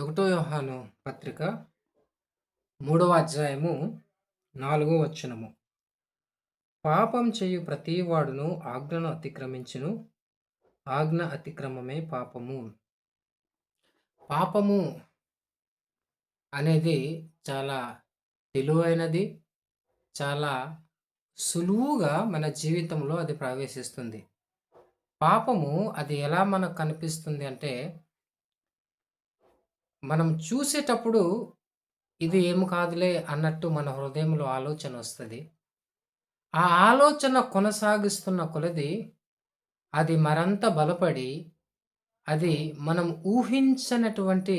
ఒకటో యోహాను పత్రిక మూడవ అధ్యాయము నాలుగో వచనము. పాపం చేయు ప్రతివాడును ఆజ్ఞను అతిక్రమించును. ఆజ్ఞ అతిక్రమమే పాపము. పాపము అనేది చాలా తెలివైనది చాలా సులువుగా మన జీవితంలో అది ప్రవేశిస్తుంది. పాపము అది ఎలా మనకు కనిపిస్తుంది అంటే మనం చూసేటప్పుడు ఇది ఏం కాదులే అన్నట్టు మన హృదయంలో ఆలోచన వస్తుంది. ఆ ఆలోచన కొనసాగిస్తున్న కొలది అది మరంత బలపడి అది మనం ఊహించనటువంటి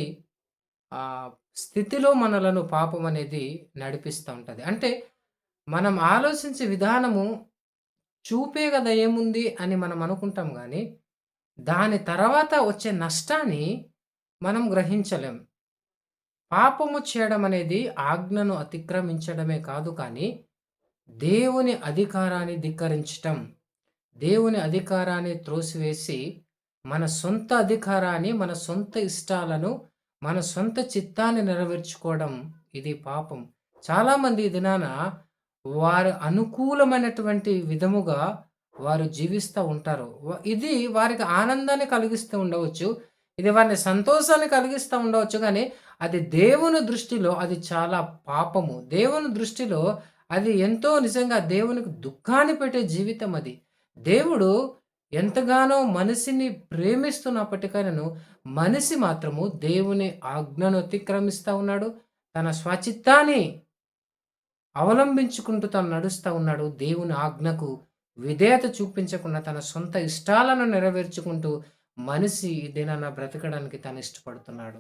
స్థితిలో మనలను పాపం అనేది నడిపిస్తూ ఉంటుంది. అంటే మనం ఆలోచించే విధానము చూపే కదా ఏముంది అని మనం అనుకుంటాం కానీ దాని తర్వాత వచ్చే నష్టాన్ని మనం గ్రహించలేం. పాపము చేయడం అనేది ఆజ్ఞను అతిక్రమించడమే కాదు కానీ దేవుని అధికారాన్ని ధిక్కరించటం దేవుని అధికారాన్ని త్రోసివేసి మన సొంత అధికారాన్ని మన సొంత ఇష్టాలను మన సొంత చిత్తాన్ని నెరవేర్చుకోవడం ఇది పాపం. చాలామంది దినాన వారు అనుకూలమైనటువంటి విధముగా వారు జీవిస్తూ ఉంటారు. ఇది వారికి ఆనందాన్ని కలిగిస్తూ ఉండవచ్చు. ఇది వారిని సంతోషాన్ని కలిగిస్తూ ఉండవచ్చు కానీ అది దేవుని దృష్టిలో అది చాలా పాపము. దేవుని దృష్టిలో అది ఎంతో నిజంగా దేవునికి దుఃఖాన్ని పెట్టే జీవితం అది. దేవుడు ఎంతగానో మనిషిని ప్రేమిస్తున్నప్పటికైనాను మనిషి మాత్రము దేవుని ఆజ్ఞను అతిక్రమిస్తూ ఉన్నాడు. తన స్వచిత్తాన్ని అవలంబించుకుంటూ తను నడుస్తూ ఉన్నాడు. దేవుని ఆజ్ఞకు విధేయత చూపించకుండా తన సొంత ఇష్టాలను నెరవేర్చుకుంటూ మనిషి ఈ దినాన బ్రతకడానికి తను ఇష్టపడుతున్నాడు.